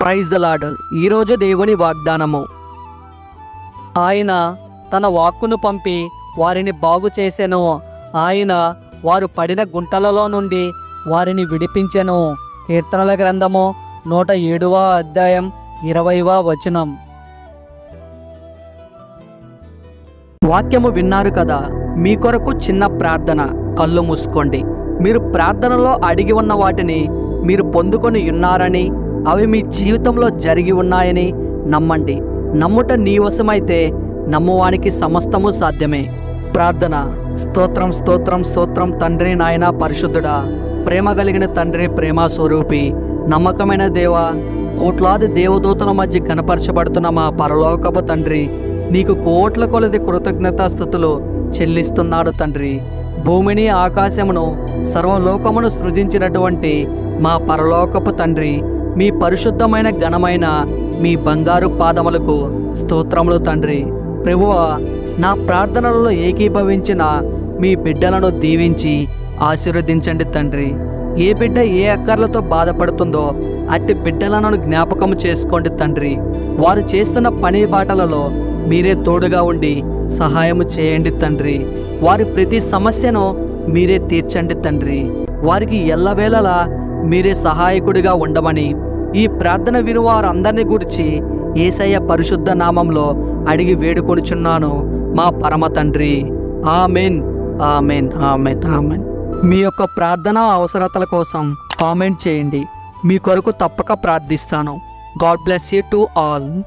Praise the lord ఈరోజు దేవుని వాగ్దానము. ఆయన తన వాక్కును పంపి వారిని బాగు చేసెను. ఆయన వారు పడిన గుంటలలో నుండి వారిని విడిపించెను. కీర్తనల గ్రంథము నూట ఏడవ అధ్యాయం ఇరవైవ వచనం. వాక్యము విన్నారు కదా మీ కొరకు చిన్న ప్రార్థన కళ్ళు మూసుకోండి. మీరు ప్రార్థనలో అడిగి ఉన్న వాటిని మీరు పొందుకొని ఉన్నారని అవి మీ జీవితంలో జరిగి ఉన్నాయని నమ్మండి. నమ్ముట నీవశమైతే నమ్మువానికి సమస్తము సాధ్యమే. ప్రార్థన. స్తోత్రం స్తోత్రం స్తోత్రం తండ్రి నాయన పరిశుద్ధుడా. ప్రేమ కలిగిన తండ్రి ప్రేమ స్వరూపి. నమ్మకమైన దేవ కోట్లాది దేవదూతల మధ్య కనపరచబడుతున్న మా పరలోకపు తండ్రి నీకు కోట్ల కొలది కృతజ్ఞతాస్థుతులు చెల్లిస్తున్నాడు తండ్రి. భూమిని ఆకాశమును సర్వలోకమును సృజించినటువంటి మా పరలోకపు తండ్రి మీ పరిశుద్ధమైన ఘనమైన మీ బంగారు పాదములకు స్తోత్రములు తండ్రి. ప్రభువ నా ప్రార్థనలలో ఏకీభవించిన మీ బిడ్డలను దీవించి ఆశీర్వదించండి తండ్రి. ఏ బిడ్డ ఏ అక్కర్లతో బాధపడుతుందో అట్టి బిడ్డలను జ్ఞాపకం చేసుకోండి తండ్రి. వారు చేస్తున్న పని బాటలలో మీరే తోడుగా ఉండి సహాయము చేయండి తండ్రి. వారి ప్రతి సమస్యను మీరే తీర్చండి తండ్రి. వారికి ఎల్లవేళలా మీరే సహాయకుడిగా ఉండమని ఈ ప్రార్థన విని వారందరిని గురించి ఏసయ్య పరిశుద్ధ నామంలో అడిగి వేడుకొనుచున్నాను మా పరమ తండ్రి. ఆమెన్. ఆమెన్. ఆమెన్. ఆమెన్. మీ యొక్క ప్రార్థన అవసరతల కోసం కామెంట్ చేయండి. మీ కొరకు తప్పక ప్రార్థిస్తాను. God bless you to all.